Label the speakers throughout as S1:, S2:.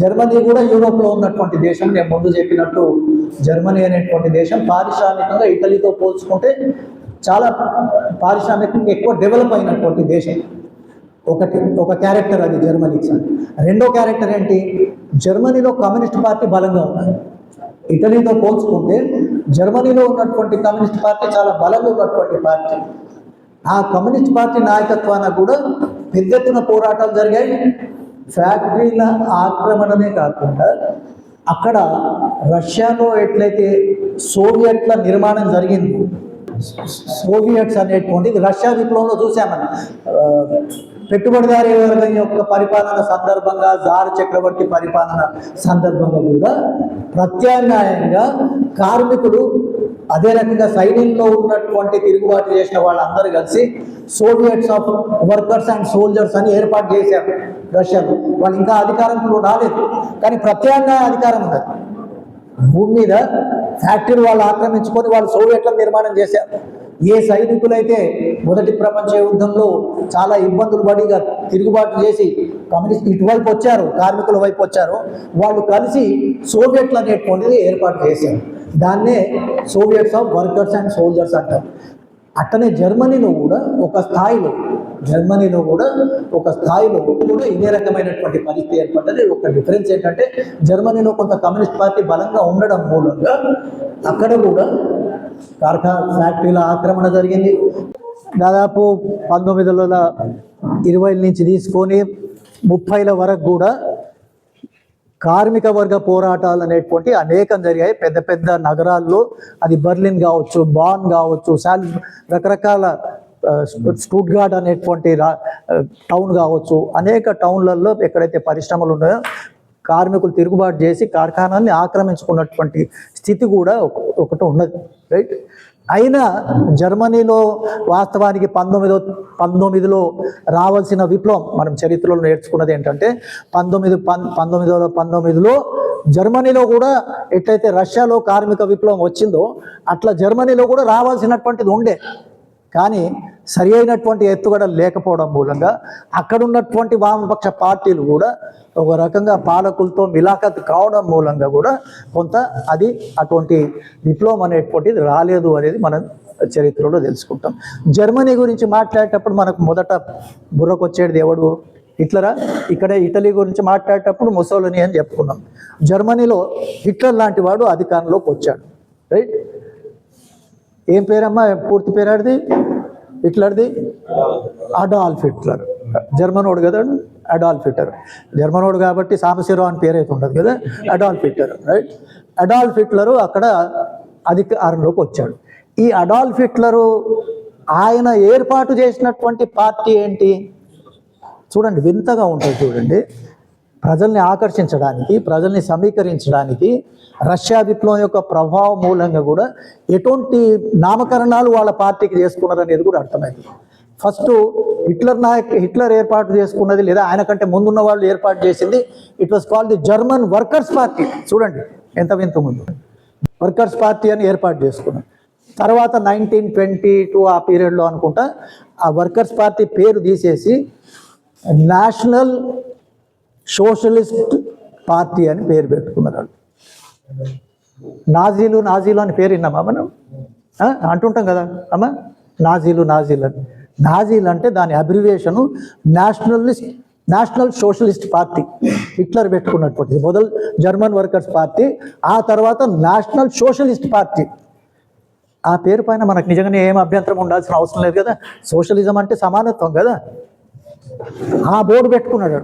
S1: Germany కూడా యూరోప్లో ఉన్నటువంటి దేశం. నేను ముందు చెప్పినట్టు జర్మనీ అనేటువంటి దేశం పారిశ్రామికంగా ఇటలీతో పోల్చుకుంటే చాలా పారిశ్రామికంగా ఎక్కువ డెవలప్ అయినటువంటి దేశం. ఒకటి ఒక క్యారెక్టర్ అది జర్మనీకి సార్. రెండో క్యారెక్టర్ ఏంటి? జర్మనీలో కమ్యూనిస్ట్ పార్టీ బలంగా ఉంది ఇటలీతో పోల్చుకుంటే జర్మనీలో ఉన్నటువంటి కమ్యూనిస్ట్ పార్టీ చాలా బలంగా ఉన్నటువంటి పార్టీ. ఆ కమ్యూనిస్ట్ పార్టీ నాయకత్వాన కూడా పెద్ద ఎత్తున పోరాటాలు జరిగాయి. ఫ్యాక్టరీల ఆక్రమణనే కాకుండా అక్కడ రష్యాలో ఎట్లయితే సోవియట్ల నిర్మాణం జరిగింది సోవియట్స్ అనేటువంటిది రష్యా విప్లవంలో చూసామని పెట్టుబడిదారీ వర్గం యొక్క పరిపాలన సందర్భంగా జార్ చక్రవర్తి పరిపాలన సందర్భంగా కూడా ప్రత్యామ్నాయంగా కార్మికులు అదే రకంగా సైన్యంలో ఉన్నటువంటి తిరుగుబాటు చేసిన వాళ్ళందరూ కలిసి soviets of workers and soldiers అని ఏర్పాటు చేశారు రష్యాలో. వాళ్ళు ఇంకా అధికారంలో రాలేదు కానీ ప్రత్యామ్నాయ అధికారం ఉంది భూమి మీద ఫ్యాక్టరీ వాళ్ళు ఆక్రమించుకొని వాళ్ళు సోవియట్ల నిర్మాణం చేశారు. ఏ సైనికులైతే మొదటి ప్రపంచ యుద్ధంలో చాలా ఇబ్బందులు పడిగా తిరుగుబాటు చేసి కమ్యూనిస్ట్ ఇటువైపు వచ్చారు కార్మికుల వైపు వచ్చారు వాళ్ళు కలిసి సోవియట్లు అనేటువంటిది ఏర్పాటు చేశారు. దాన్నే soviets of workers and soldiers అంటారు. అట్టనే జర్మనీలో కూడా ఒక స్థాయిలో జర్మనీలో కూడా ఒక స్థాయిలో కూడా ఇదే రకమైనటువంటి పరిస్థితి ఏర్పడ్డది. ఒక డిఫరెన్స్ ఏంటంటే జర్మనీలో కొంత కమ్యూనిస్ట్ పార్టీ బలంగా ఉండడం మూలంగా అక్కడ కూడా కార్ఖా ఫ్యాక్టరీల ఆక్రమణ జరిగింది. దాదాపు పంతొమ్మిది వందల ఇరవై నుంచి తీసుకొని ముప్పైల వరకు కూడా కార్మిక వర్గ పోరాటాలు అనేటువంటి అనేకం జరిగాయి. పెద్ద పెద్ద నగరాల్లో అది బర్లిన్ కావచ్చు బాన్ కావచ్చు శాల్ రకరకాల ఆ, స్టూట్గార్డ్ అనేటువంటి రా టౌన్ కావచ్చు. అనేక టౌన్లలో ఎక్కడైతే పరిశ్రమలు ఉన్నాయో కార్మికులు తిరుగుబాటు చేసి కార్ఖానాల్ని ఆక్రమించుకున్నటువంటి స్థితి కూడా ఒకటి ఉన్నది. రైట్? అయినా జర్మనీలో వాస్తవానికి పంతొమ్మిదో పంతొమ్మిదిలో రావాల్సిన విప్లవం మనం చరిత్రలో నేర్చుకున్నది ఏంటంటే పంతొమ్మిది పం పంతొమ్మిది వందల పంతొమ్మిదిలో జర్మనీలో కూడా ఎట్లయితే రష్యాలో కార్మిక విప్లవం వచ్చిందో అట్లా జర్మనీలో కూడా రావాల్సినటువంటిది ఉండే. కానీ సరి అయినటువంటి ఎత్తుగడ లేకపోవడం మూలంగా అక్కడ ఉన్నటువంటి వామపక్ష పార్టీలు కూడా ఒక రకంగా పాలకులతో మిలాఖత్ కావడం మూలంగా కూడా కొంత అది అటువంటి విప్లవం అనేటువంటిది రాలేదు అనేది మనం చరిత్రలో తెలుసుకుంటాం. జర్మనీ గురించి మాట్లాడేటప్పుడు మనకు మొదట బుర్రకొచ్చేది ఎవడు? హిట్లరా? ఇక్కడే ఇటలీ గురించి మాట్లాడేటప్పుడు ముసోలిని అని చెప్పుకున్నాం. జర్మనీలో హిట్లర్ లాంటి వాడు అధికారంలోకి వచ్చాడు. రైట్? ఏం పేరమ్మా? పూర్తి పేరు ఆడిది? హిట్లర్ది? Adolf Hitler. జర్మనోడు కదా? Adolf Hitler. జర్మనోడు కాబట్టి సామశిరావు అని పేరు అయితే ఉండదు కదా? Adolf Hitler right Adolf Hitler అక్కడ అధికారంలోకి వచ్చాడు. ఈ అడాల్ఫ్ హిట్లరు ఆయన ఏర్పాటు చేసినటువంటి పార్టీ ఏంటి? చూడండి వింతగా ఉంటుంది చూడండి. ప్రజల్ని ఆకర్షించడానికి ప్రజల్ని సమీకరించడానికి రష్యా విప్లవం యొక్క ప్రభావం మూలంగా కూడా ఎటువంటి నామకరణాలు వాళ్ళ పార్టీకి చేసుకున్నారు అనేది కూడా అర్థమైంది. ఫస్ట్ హిట్లర్ నాయక్ హిట్లర్ ఏర్పాటు చేసుకున్నది లేదా ఆయన కంటే ముందున్న వాళ్ళు ఏర్పాటు చేసింది it was called the German workers party చూడండి ఎంత వింత ముందు. వర్కర్స్ పార్టీ అని ఏర్పాటు చేసుకున్నాం తర్వాత నైన్టీన్ ట్వంటీ టూ ఆ పీరియడ్లో అనుకుంటా ఆ వర్కర్స్ పార్టీ పేరు తీసేసి నేషనల్ సోషలిస్ట్ పార్టీ అని పేరు పెట్టుకున్నారు వాళ్ళు. నాజీలు నాజీలు అని పేరు విన్నామా మనం? అంటుంటాం కదా. అమ్మా నాజీలు నాజీలు అని. నాజీలు అంటే దాని abbreviation nationalist national socialist party. Hitler పెట్టుకున్నటువంటిది. మొదలు జర్మన్ వర్కర్స్ పార్టీ ఆ తర్వాత నేషనల్ సోషలిస్ట్ పార్టీ. ఆ పేరు పైన మనకు నిజంగానే ఏం అభ్యంతరం ఉండాల్సిన అవసరం లేదు కదా. సోషలిజం అంటే సమానత్వం కదా. ఆ బోర్డు పెట్టుకున్నాడు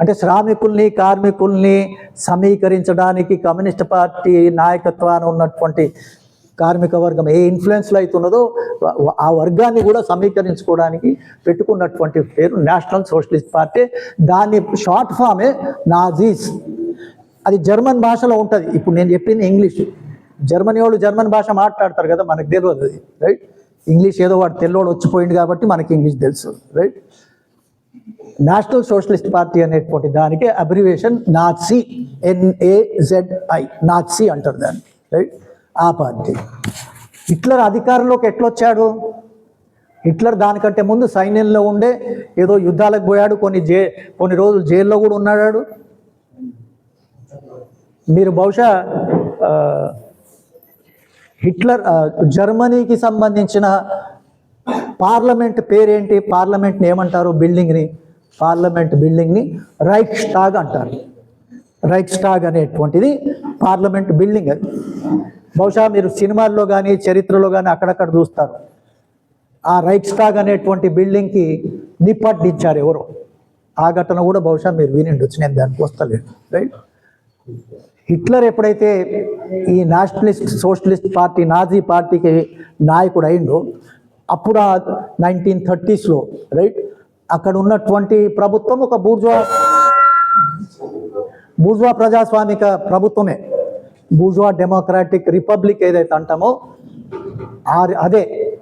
S1: అంటే శ్రామికుల్ని కార్మికుల్ని సమీకరించడానికి కమ్యూనిస్ట్ పార్టీ నాయకత్వాన ఉన్నటువంటి కార్మిక వర్గం ఏ ఇన్ఫ్లుయెన్స్లో అవుతున్నదో ఆ వర్గాన్ని కూడా సమీకరించుకోవడానికి పెట్టుకున్నటువంటి పేరు నేషనల్ సోషలిస్ట్ పార్టీ దాని షార్ట్ ఫామే నాజీస్ అది జర్మన్ భాషలో ఉంటుంది. ఇప్పుడు నేను చెప్పింది ఇంగ్లీష్ జర్మనీ వాళ్ళు జర్మన్ భాష మాట్లాడతారు కదా మనకు తెలియదు రైట్ ఇంగ్లీష్ ఏదో వాడు తెల్లోడు వచ్చిపోయింది కాబట్టి మనకి ఇంగ్లీష్ తెలుసు రైట్ నేషనల్ సోషలిస్ట్ పార్టీ అనేటువంటి దానికి అబ్రివేషన్ నాట్సీ ఎన్ఏజెడ్ఐ నాట్సీ అంటారు దాన్ని రైట్ ఆ పార్టీ. హిట్లర్ అధికారంలోకి ఎట్లొచ్చాడు? హిట్లర్ దానికంటే ముందు సైన్యంలో ఉండే ఏదో యుద్ధాలకు పోయాడు కొన్ని జే కొన్ని రోజులు జైల్లో కూడా ఉన్నాడు మీరు బహుశా హిట్లర్ జర్మనీకి సంబంధించిన పార్లమెంట్ పేరేంటి? పార్లమెంట్ని ఏమంటారు? బిల్డింగ్ని. పార్లమెంట్ బిల్డింగ్ని రైట్ స్టాగ్ అంటారు. రైట్ స్టాగ్ అనేటువంటిది పార్లమెంట్ బిల్డింగ్ అది. బహుశా మీరు సినిమాల్లో కానీ చరిత్రలో కానీ అక్కడక్కడ చూస్తారు. ఆ రైట్ స్టాగ్ అనేటువంటి బిల్డింగ్కి నిప్పట్టించారు ఎవరో. ఆ ఘటన కూడా బహుశా మీరు వినిండొచ్చు. నేను దానికి వస్తలేదు రైట్ హిట్లర్ ఎప్పుడైతే ఈ నేషనలిస్ట్ సోషలిస్ట్ పార్టీ నాజీ పార్టీకి నాయకుడు అయిందో అప్పుడు ఆ నైన్టీన్ థర్టీస్లో రైట్? అక్కడ ఉన్నటువంటి ప్రభుత్వం ఒక బూర్జువా బూర్జువా ప్రజాస్వామిక ప్రభుత్వమే. బూర్జువా డెమోక్రాటిక్ రిపబ్లిక్ ఏదైతే అంటామో ఆ- అదే.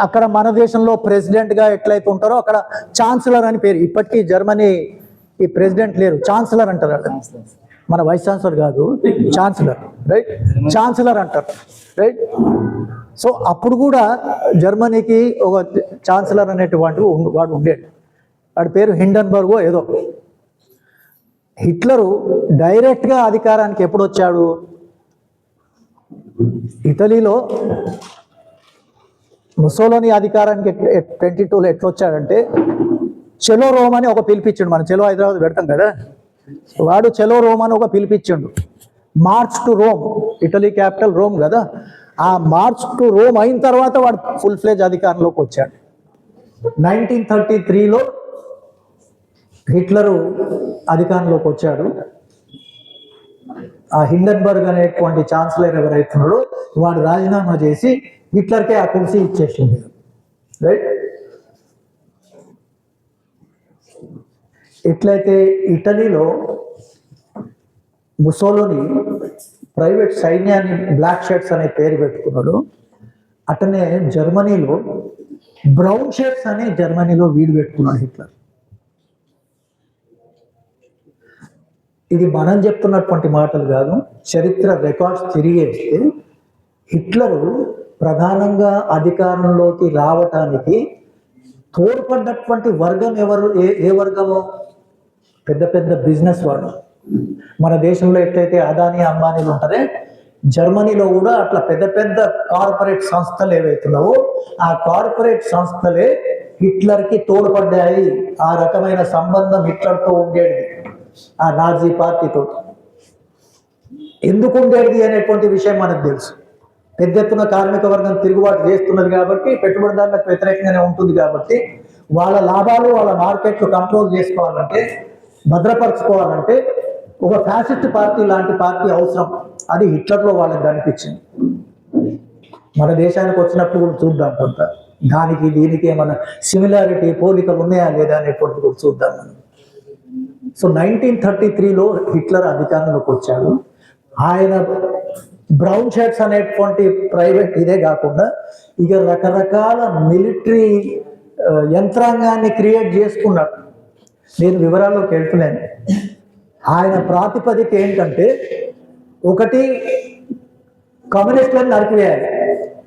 S1: అక్కడ మన దేశంలో ప్రెసిడెంట్గా ఎట్లయితే ఉంటారో అక్కడ ఛాన్సలర్ అని పేరు. ఇప్పటికీ జర్మనీ ఈ ప్రెసిడెంట్ లేరు ఛాన్సలర్ అంటారు అక్కడ. మన వైస్ ఛాన్సలర్ కాదు ఛాన్సలర్ రైట్ ఛాన్సలర్ అంటారు రైట్ సో అప్పుడు కూడా జర్మనీకి ఒక ఛాన్సలర్ అనేటువంటి వాడు ఉండేది వాడి పేరు హిండన్బర్గో ఏదో. హిట్లరు డైరెక్ట్గా అధికారానికి ఎప్పుడు వచ్చాడు? ఇటలీలో ముసోలోని అధికారానికి ట్వంటీ టూలో ఎట్లొచ్చాడంటే చెలో రోమ్ అని ఒక పిలిపించాడు. మనం చెలో హైదరాబాద్ పెడతాం కదా? వాడు చెలో రోమ్ అని ఒక పిలిపించిండు. March to Rome Italy capital Rome కదా. ఆ మార్చ్ టు రోమ్ అయిన తర్వాత వాడు ఫుల్ ఫ్లేజ్ అధికారంలోకి వచ్చాడు. నైన్టీన్ థర్టీ త్రీలో హిట్లరు అధికారంలోకి వచ్చాడు. ఆ హిండన్బర్గ్ అనేటువంటి ఛాన్సలర్ ఎవరైతున్నాడో వాడు రాజీనామా చేసి హిట్లర్కే ఆ కుర్సీ ఇచ్చేసింది రైట్? ఎట్లయితే ఇటలీలో ముసోలోని ప్రైవేట్ సైన్యాన్ని బ్లాక్ షర్ట్స్ అనే పేరు పెట్టుకున్నాడు. అటనే జర్మనీలో బ్రౌన్ షర్ట్స్ అనే జర్మనీలో వీడు పెట్టుకున్నాడు హిట్లర్. ఇది మనం చెప్తున్నటువంటి మాటలు కాదు చరిత్ర రికార్డ్స్ తిరిగేస్తే హిట్లరు ప్రధానంగా అధికారంలోకి రావటానికి తోడ్పడ్డటువంటి వర్గం ఎవరు ఏ ఏ వర్గము? పెద్ద పెద్ద బిజినెస్ వాళ్ళు. మన దేశంలో ఎట్లయితే అదానీ అంబానీలు ఉంటారే జర్మనీలో కూడా అట్లా పెద్ద పెద్ద కార్పొరేట్ సంస్థలు ఏవైతున్నావో ఆ కార్పొరేట్ సంస్థలే హిట్లర్కి తోడ్పడ్డాయి. ఆ రకమైన సంబంధం హిట్లర్తో ఉండేది. ఆ నాజీ పార్టీతో. ఎందుకు ఉండేది అనేటువంటి విషయం మనకు తెలుసు. పెద్ద ఎత్తున కార్మిక వర్గం తిరుగుబాటు చేస్తున్నది కాబట్టి పెట్టుబడిదారులకు వ్యతిరేకంగానే ఉంటుంది కాబట్టి వాళ్ళ లాభాలు వాళ్ళ మార్కెట్లు కంట్రోల్ చేసుకోవాలంటే భద్రపరచుకోవాలంటే ఒక ఫ్యాసిస్ట్ పార్టీ లాంటి పార్టీ అవసరం. అది హిట్లర్లో వాళ్ళకి కనిపించింది. మన దేశానికి వచ్చినప్పుడు కూడా చూద్దాం కొంత. దానికి దీనికి ఏమైనా సిమిలారిటీ పోలికలు ఉన్నాయా లేదా అనేటువంటిది కూడా చూద్దాం మనం. సో నైన్టీన్ థర్టీ త్రీలో హిట్లర్ అధికారంలోకి వచ్చాడు. ఆయన బ్రౌన్ షర్ట్స్ అనేటువంటి ప్రైవేట్ ఇదే కాకుండా ఇక రకరకాల మిలిటరీ యంత్రాంగాన్ని క్రియేట్ చేసుకున్నాడు. నేను వివరాల్లోకి వెళ్తున్నాను ఆయన ప్రాతిపదిక ఏంటంటే ఒకటి కమ్యూనిస్టులను నరికివేయాలి.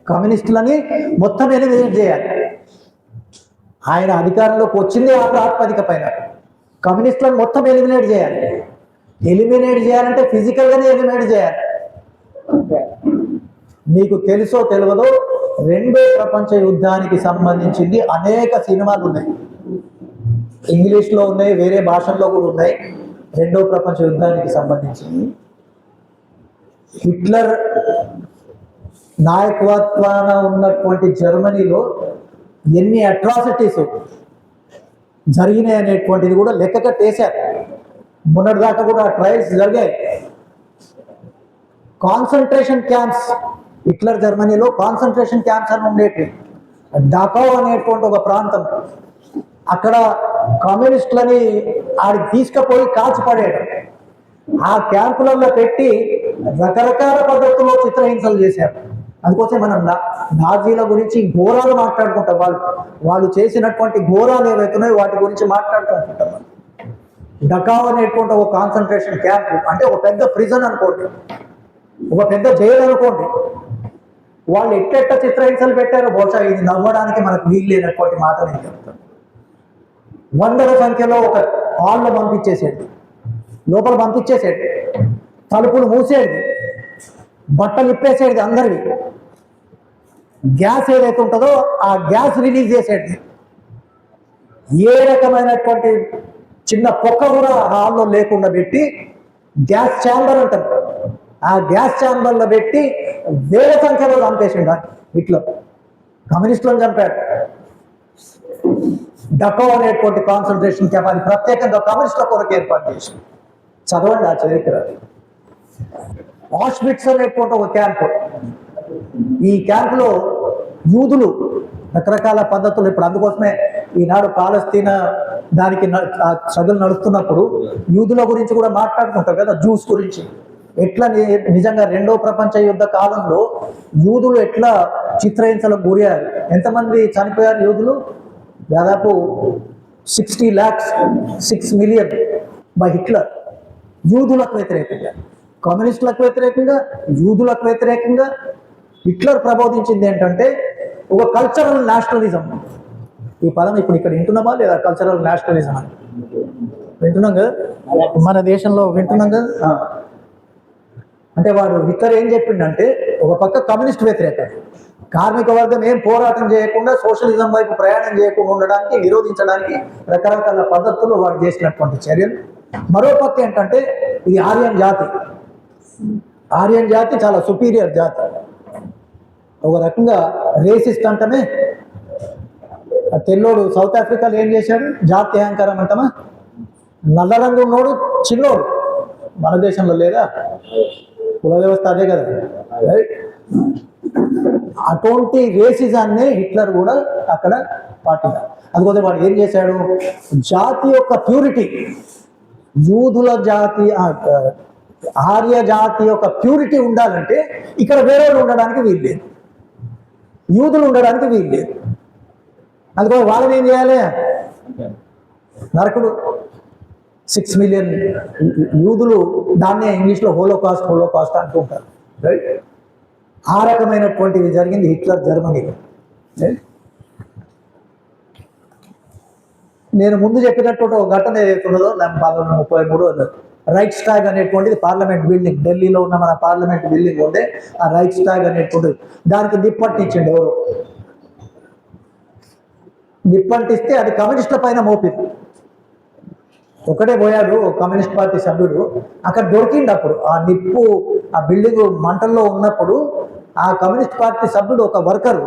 S1: కమ్యూనిస్టులని మొత్తం ఎలిమినేట్ చేయాలి. ఆయన అధికారంలోకి వచ్చింది ఆ ప్రాతిపదిక పైన. కమ్యూనిస్టులను మొత్తం ఎలిమినేట్ చేయాలి. ఎలిమినేట్ చేయాలంటే ఫిజికల్గానే ఎలిమినేట్ చేయాలి. మీకు తెలుసో తెలియదో రెండో ప్రపంచ యుద్ధానికి సంబంధించింది అనేక సినిమాలు ఉన్నాయి ఇంగ్లీష్లో ఉన్నాయి వేరే భాషల్లో కూడా ఉన్నాయి. రెండో ప్రపంచ యుద్ధానికి సంబంధించింది. హిట్లర్ నాయకత్వాన ఉన్నటువంటి జర్మనీలో ఎన్ని అట్రాసిటీస్ జరిగినాయి అనేటువంటిది కూడా లెక్క కట్టేశారు మొన్నటిదాకా కూడా ట్రయల్స్ జరిగాయి. కాన్సన్ట్రేషన్ క్యాంప్స్ హిట్లర్ జర్మనీలో కాన్సన్ట్రేషన్ క్యాంప్స్ అని ఉండేటివి. డాకో అనేటువంటి ఒక ప్రాంతం. అక్కడ కమ్యూనిస్టులని ఆడికి తీసుకుపోయి కాల్చిపడేయడం. ఆ క్యాంపులలో పెట్టి రకరకాల పద్ధతుల్లో చిత్రహింసలు చేశారు. అందుకోసం మనం నాజీల గురించి ఘోరాలు మాట్లాడుకుంటాం వాళ్ళు. వాళ్ళు చేసినటువంటి ఘోరాలు ఏవైతున్నాయో వాటి గురించి మాట్లాడుకుంటుంటాం మనం. డకావ్ అనేటువంటి ఒక కాన్సన్ట్రేషన్ క్యాంప్ అంటే ఒక పెద్ద ప్రిజన్ అనుకోండి. ఒక పెద్ద జైలు అనుకోండి. వాళ్ళు ఎట్టెట్ట చిత్రహింసలు పెట్టారో బహుశా ఇది నవ్వడానికి మనకు వీలు లేనటువంటి మాటలు చెప్తాను వందల సంఖ్యలో ఒక హాల్లో పంపించేసేది లోపల పంపించేసేది తలుపులు మూసేది బట్టలు ఇప్పేసేది అందరివి. గ్యాస్ ఏదైతే ఉంటుందో ఆ గ్యాస్ రిలీజ్ చేసేది ఏ రకమైనటువంటి చిన్న పొక్క కూడా హాల్లో లేకుండా పెట్టి గ్యాస్ ఛాంబర్ అంటారు. ఆ గ్యాస్ ఛాంబర్లో పెట్టి వేల సంఖ్యలో చంపేసిండు ఇట్లా కమ్యూనిస్టులను చంపాడు డకో అనేటువంటి కాన్సన్ట్రేషన్ క్యాంప్ అది ప్రత్యేకంగా కమ్యూనిస్టుల కొరకు ఏర్పాటు చేసి చదవండి ఆ చరిత్ర. ఆస్మిట్స్ అనేటువంటి ఒక క్యాంపు ఈ క్యాంపులో యూదులు రకరకాల పద్ధతులు ఇప్పుడు అందుకోసమే ఈనాడు పాలస్తీన దానికి చదువులు నడుస్తున్నప్పుడు యూదుల గురించి కూడా మాట్లాడుకుంటారు కదా జ్యూస్ గురించి. ఎట్లా నిజంగా రెండో ప్రపంచ యుద్ధ కాలంలో యూదులు ఎట్లా చిత్రహింసలకు గురయ్యారు? ఎంతమంది చనిపోయారు యూదులు? దాదాపు sixty lakhs six million by Hitler యూదులకు వ్యతిరేకంగా కమ్యూనిస్టులకు వ్యతిరేకంగా యూదులకు వ్యతిరేకంగా హిట్లర్ ప్రబోధించింది ఏంటంటే ఒక కల్చరల్ నేషనలిజం ఈ పదం ఇప్పుడు ఇక్కడ వింటున్నామా లేదా కల్చరల్ నేషనలిజం అని? వింటున్నాం కదా? మన దేశంలో వింటున్నాం కదా? అంటే వాడు హిట్లర్ ఏం చెప్పిండంటే ఒక పక్క కమ్యూనిస్ట్ వ్యతిరేక కార్మిక వర్గం ఏం పోరాటం చేయకుండా సోషలిజం వైపు ప్రయాణం చేయకుండా ఉండడానికి నిరోధించడానికి రకరకాల పద్ధతులు వాడు చేసినటువంటి చర్యలు. మరో పక్క ఏంటంటే ఇది ఆర్యన్ జాతి. ఆర్యన్ జాతి చాలా సుపీరియర్ జాతి. ఒక రకంగా రేసిస్ట్ అంటమే ఆ తెల్లోడు సౌత్ ఆఫ్రికాలో ఏం చేశాడు? జాతి అహంకారం అంటమా? నల్ల రంగు ఉన్నోడు చిన్నోడు. మన దేశంలో లేదా? కుల వ్యవస్థ అదే కదా. రైట్ అటువంటి రేసిజాన్ని హిట్లర్ కూడా అక్కడ పాటించారు. అందుకోసం వాడు ఏం చేశాడు? జాతి యొక్క ప్యూరిటీ యూదుల జాతి ఆర్య జాతి యొక్క ప్యూరిటీ ఉండాలంటే ఇక్కడ వేరే వాళ్ళు ఉండడానికి వీలు లేదు యూదులు ఉండడానికి వీలు లేదు అందుకోసం వాళ్ళని ఏం చేయాలి? నరకుడు. సిక్స్ మిలియన్ యూదులు దాన్నే ఇంగ్లీష్లో హోలోకాస్ట్ హోలోకాస్ట్ అంటూ ఉంటారు. రైట్ ఆ రకమైనటువంటిది జరిగింది హిట్లర్ జర్మనీలో. రైట్ నేను ముందు చెప్పినటువంటి ఒక ఘటన ఏదైతే ఉన్నదో నా పంతొమ్మిది ముప్పై మూడు రైట్ స్టాగ్ అనేటువంటిది పార్లమెంట్ బిల్డింగ్ ఢిల్లీలో ఉన్న మన పార్లమెంట్ బిల్డింగ్ ఉండే ఆ రైట్ స్టాగ్ అనేటువంటిది. దానికి నిప్పంటించండి ఎవరు? నిప్పంటిస్తే అది కమ్యూనిస్టుల పైన మోపింది ఒకటే పోయాడు కమ్యూనిస్ట్ పార్టీ సభ్యుడు. అక్కడ దొరికిండు అప్పుడు ఆ నిప్పు ఆ బిల్డింగ్ మంటల్లో ఉన్నప్పుడు ఆ కమ్యూనిస్ట్ పార్టీ సభ్యుడు ఒక వర్కర్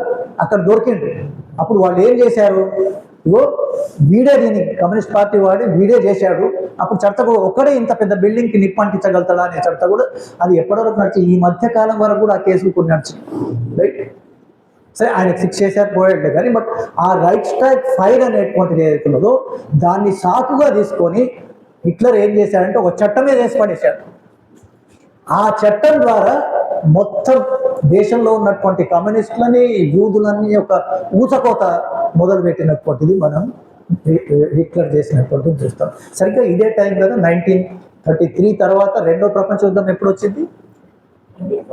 S1: అక్కడ దొరికిండు. అప్పుడు వాళ్ళు ఏం చేశారు? ఇగో వీడే దీని కమ్యూనిస్ట్ పార్టీ వాడి వీడే చేశాడు. అప్పుడు చర్చ కూడా ఒక్కడే ఇంత పెద్ద బిల్డింగ్కి నిప్పు అంటించగలుగుతాడా అనే చర్చ కూడా అది ఎప్పటివరకు నడిచి ఈ మధ్య కాలం వరకు కూడా ఆ కేసులు కొన్ని నడిచింది రైట్? సరే ఆయన శిక్ష చేశారు పోయాడు కానీ బట్ ఆ రైట్ స్ట్రైక్ ఫైర్ అనేటువంటిది ఏదైతే ఉన్నదో దాన్ని సాకుగా తీసుకొని హిట్లర్ ఏం చేశాడంటే ఒక చట్టమే వేసి పడేశాడు ఆ చట్టం ద్వారా మొత్తం దేశంలో ఉన్నటువంటి కమ్యూనిస్టులని యూదులని ఒక ఊచకోత మొదలుపెట్టినటువంటిది మనం హిట్లర్ చేసినటువంటిది చూస్తాం. సరిగ్గా ఇదే టైం కదా నైన్టీన్ థర్టీ త్రీ తర్వాత రెండో ప్రపంచ యుద్ధం ఎప్పుడు వచ్చింది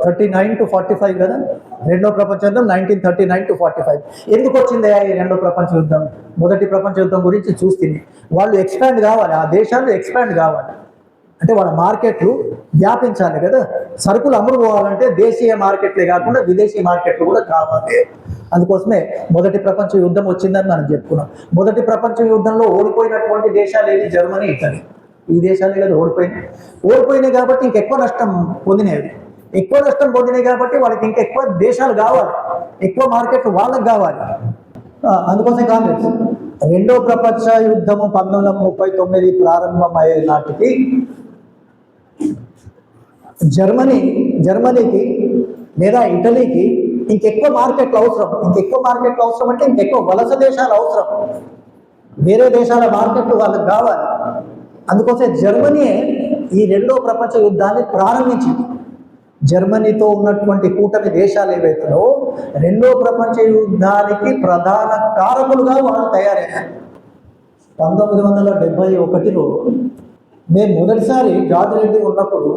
S1: thirty nine to forty five కదా? రెండో ప్రపంచ యుద్ధం nineteen thirty nine to forty five ఎందుకు వచ్చింది ఈ రెండో ప్రపంచ యుద్ధం మొదటి ప్రపంచ యుద్ధం గురించి చూస్తుంది వాళ్ళు ఎక్స్పాండ్ కావాలి ఆ దేశాలు ఎక్స్పాండ్ కావాలి. అంటే వాళ్ళ మార్కెట్లు వ్యాపించాలి కదా. సరుకులు అమ్ముడు పోవాలంటే దేశీయ మార్కెట్లే కాకుండా విదేశీ మార్కెట్లు కూడా కావాలి. అందుకోసమే మొదటి ప్రపంచ యుద్ధం వచ్చిందని మనం చెప్పుకున్నాం. మొదటి ప్రపంచ యుద్ధంలో ఓడిపోయినటువంటి దేశాలు ఏవి? Germany Italy. ఈ దేశాలే కదా ఓడిపోయినాయి. ఓడిపోయినాయి కాబట్టి ఇంకెక్కువ నష్టం పొందినవి. ఎక్కువ నష్టం పొందినాయి కాబట్టి వాళ్ళకి ఇంకా ఎక్కువ దేశాలు కావాలి. ఎక్కువ మార్కెట్ వాళ్ళకి కావాలి. అందుకోసం కాంగ్రెస్. రెండో ప్రపంచ యుద్ధము పంతొమ్మిది వందల ముప్పై తొమ్మిది ప్రారంభమయ్యే నాటికి జర్మనీ జర్మనీకి లేదా ఇటలీకి ఇంకెక్కువ మార్కెట్లు అవసరం. ఇంకెక్కువ మార్కెట్లు అవసరం అంటే ఇంకెక్కువ వలస దేశాలు అవసరం. వేరే దేశాల మార్కెట్లు వాళ్ళకి కావాలి. అందుకోసం జర్మనీ ఈ రెండో ప్రపంచ యుద్ధాన్ని ప్రారంభించింది. జర్మనీతో ఉన్నటువంటి కూటమి దేశాలు ఏవైతున్నాయో రెండో ప్రపంచ యుద్ధానికి ప్రధాన కారకులుగా వాళ్ళు తయారయ్యారు. పంతొమ్మిది వందల డెబ్బై ఒకటిలో మేము మొదటిసారి జార్జ్ రెడ్డి ఉన్నప్పుడు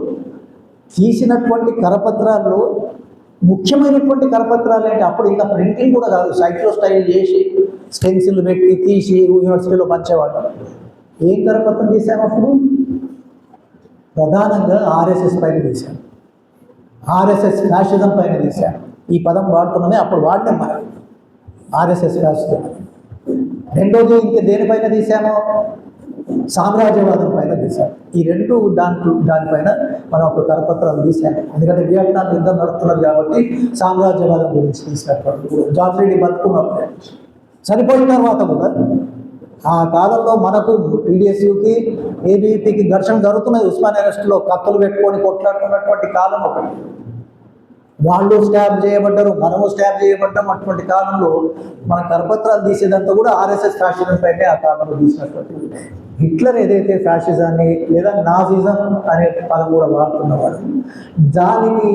S1: తీసినటువంటి కరపత్రాల్లో ముఖ్యమైనటువంటి కరపత్రాలు అంటే అప్పుడు ఇంకా ప్రింటింగ్ కూడా కాదు సైట్లో స్టైల్ చేసి స్టెన్సిల్ పెట్టి తీసి యూనివర్సిటీలో పంచేవాడు ఏం కరపత్రం తీసాము అప్పుడు? ప్రధానంగా ఆర్ఎస్ఎస్ పైన తీశాను ఆర్ఎస్ఎస్ ఫ్యాషిజం పైన తీశాను ఈ పదం వాడుతున్నామే అప్పుడు వాడినాం మనం. RSS fascism. రెండోది ఇంక దేనిపైన తీశాను సామ్రాజ్యవాదం పైన తీశాను ఈ రెండు దాంట్లో దానిపైన మనం ఒక కరపత్రాలు తీశాను ఎందుకంటే వియట్నాం యుద్ధం నడుస్తున్నారు కాబట్టి సామ్రాజ్యవాదం గురించి తీసినటువంటి జార్జ్ రెడ్డి చనిపోయిన తర్వాత కూడా ఆ కాలంలో మనకు టీడీఎస్యుకి ఏబీపీకి ఘర్షణ జరుగుతున్నది. ఉస్మాన్ అరెస్ట్లో కత్తులు పెట్టుకొని కొట్లాడుతున్నటువంటి కాలం ఒకటి. వాళ్ళు స్టాబ్ చేయబడ్డారు మనము స్టాబ్ చేయబడ్డాం అటువంటి కాలంలో మన కరపత్రాలు తీసేదంతా కూడా ఆర్ఎస్ఎస్ ఫ్యాషనిజం పైనే ఆ కాలంలో తీసినటువంటి హిట్లర్ ఏదైతే ఫ్యాషిజాన్ని లేదా నాజిజం అనే పదం కూడా వాడుతున్నవాడు దానికి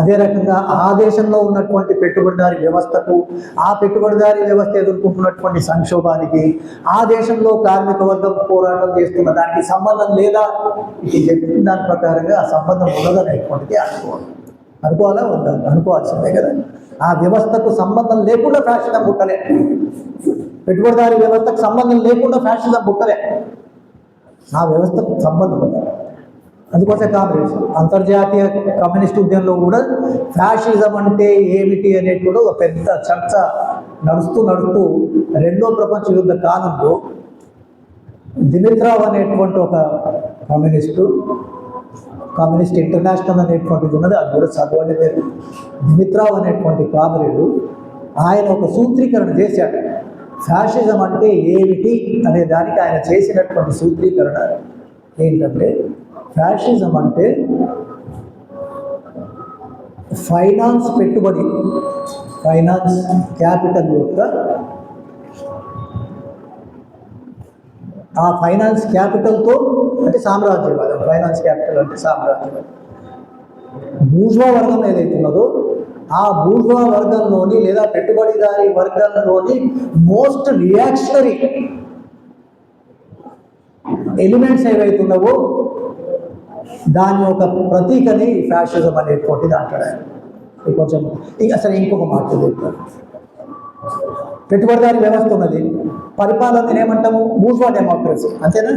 S1: అదే రకంగా ఆ దేశంలో ఉన్నటువంటి పెట్టుబడిదారి వ్యవస్థకు ఆ పెట్టుబడిదారి వ్యవస్థ ఎదుర్కొంటున్నటువంటి సంక్షోభానికి ఆ దేశంలో కార్మిక వర్గం పోరాటం చేస్తున్న దానికి సంబంధం లేదా? ఇది చెప్పిన దాని ప్రకారంగా ఆ సంబంధం ఉన్నదనేటువంటిది అనుకోవాలి అనుకోవాలా వద్దా? అనుకోవాల్సిందే కదా. ఆ వ్యవస్థకు సంబంధం లేకుండా ఫ్యాషన్ పుట్టలే. పెట్టుబడిదారి వ్యవస్థకు సంబంధం లేకుండా ఫ్యాషన్ పుట్టలే. ఆ వ్యవస్థకు సంబంధం ఉంది? అందుకోసం కాంగ్రెస్ అంతర్జాతీయ కమ్యూనిస్ట్ ఉద్యమంలో కూడా ఫ్యాషిజం అంటే ఏమిటి అనేది కూడా ఒక పెద్ద చర్చ నడుస్తూ నడుస్తూ రెండో ప్రపంచ యుద్ధ కాలంలో దిమిత్రావ్ అనేటువంటి ఒక కమ్యూనిస్టు కమ్యూనిస్ట్ ఇంటర్నేషనల్ అనేటువంటిది ఉన్నది అది కూడా చదవండి మీరు దిమిత్రావ్ అనేటువంటి కామ్రేడు ఆయన ఒక సూత్రీకరణ చేశాడు. ఫ్యాషిజం అంటే ఏమిటి అనే దానికి ఆయన చేసినటువంటి సూత్రీకరణ ఏంటంటే ఫ్యాషిజం అంటే ఫైనాన్స్ పెట్టుబడి ఫైనాన్స్ క్యాపిటల్ యొక్క ఆ ఫైనాన్స్ క్యాపిటల్తో అంటే సామ్రాజ్యవాదం. ఫైనాన్స్ క్యాపిటల్ అంటే సామ్రాజ్యం. భూజ్వా వర్గం ఏదైతే ఉన్నదో ఆ భూజ్వా వర్గంలోని లేదా పెట్టుబడిదారి వర్గంలోని మోస్ట్ రియాక్షనరీ ఎలిమెంట్స్ ఏవైతే ఉన్నావో దాని ఒక ప్రతీకని ఫ్యాషిజం అనేటువంటిది అంటాడు కొంచెం అసలు ఇంకొక మాట చెప్తాను. పెట్టుబడిదారి వ్యవస్థ ఉన్నది. పరిపాలన ఏమంటాము బూర్జువా డెమోక్రసీ. అంతేనా?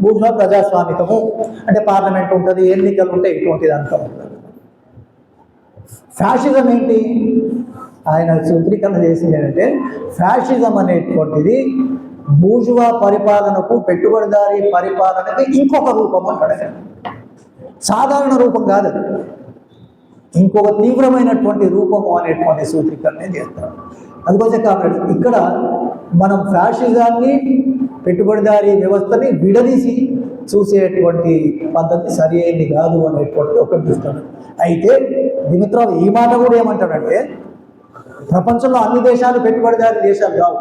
S1: బూర్జువా ప్రజాస్వామికము. అంటే పార్లమెంట్ ఉంటుంది ఎన్నికలు ఉంటాయి ఇటువంటిది అంతా ఉంటుంది. ఫ్యాషిజం ఏంటి? ఆయన సూత్రీకరణ చేసింది ఏంటంటే ఫ్యాషిజం అనేటువంటిది బూజువా పరిపాలనకు పెట్టుబడిదారి పరిపాలనకి ఇంకొక రూపం అంటాడు సాధారణ రూపం కాదు ఇంకొక తీవ్రమైనటువంటి రూపము అనేటువంటి సూత్రీకరణ చేస్తాడు అందుకోసం కాబట్టి ఇక్కడ మనం ఫ్యాషిజాన్ని పెట్టుబడిదారి వ్యవస్థని విడదీసి చూసేటువంటి పద్ధతి సరి అయింది కాదు అనేటువంటిది ఒకటి చూస్తాడు. అయితే దిమిత్రావు ఈ మాట కూడా ఏమంటాడంటే ప్రపంచంలో అన్ని దేశాలు పెట్టుబడిదారి దేశాలు కావు.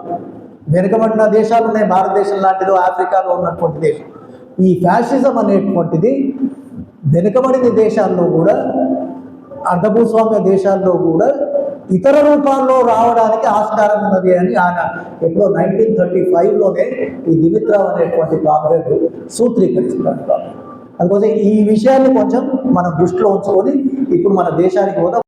S1: వెనుకబడిన దేశాలు ఉన్నాయి భారతదేశం లాంటిదో ఆఫ్రికాలో ఉన్నటువంటి దేశం. ఈ ఫ్యాషిజం అనేటువంటిది వెనుకబడిన దేశాల్లో కూడా అర్ధభూస్వామ్య దేశాల్లో కూడా ఇతర రూపాల్లో రావడానికి ఆస్కారం ఉన్నది అని ఆయన ఎప్పుడో నైన్టీన్ థర్టీ ఫైవ్లోనే ఈ దిమిత్రావ్ అనేటువంటి కామ్రేడ్ సూత్రీకరిస్తున్నాడు అందుకోసం ఈ విషయాన్ని కొంచెం మనం దృష్టిలో ఉంచుకొని ఇప్పుడు మన దేశానికి కూడా